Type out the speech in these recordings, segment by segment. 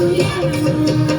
Yeah.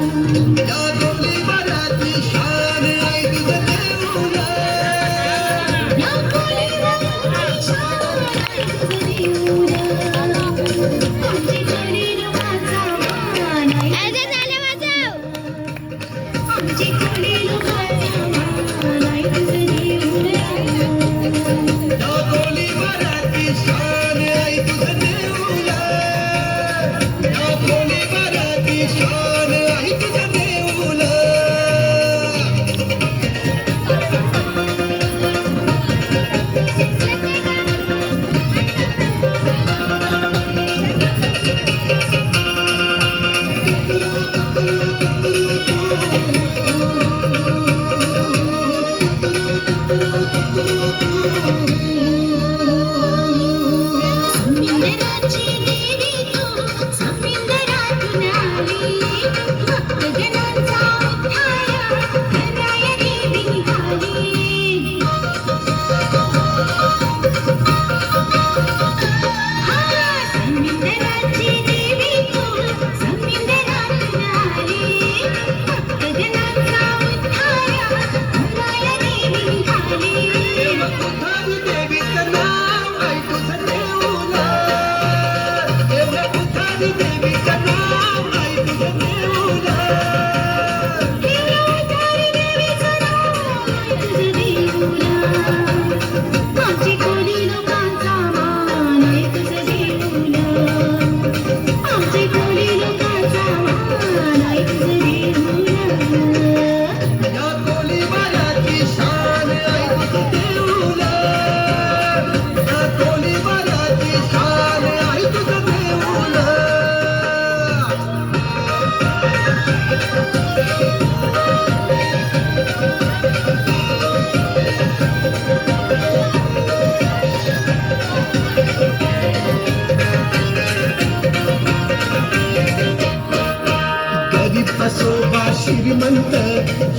असोबा श्रीमंत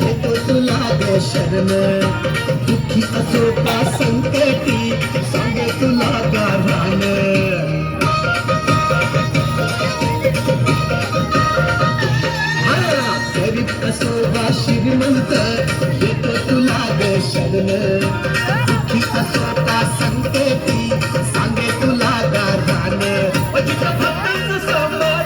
येतो तुला शरण. दुःखी असोबा संकटी सांग तुला गाभान कसोबा श्रीमंत येत तुला ग शरण. दुःखी कसोबा सांगते ती सांगे तुला गाधान जिथं भक्तांचं सोबत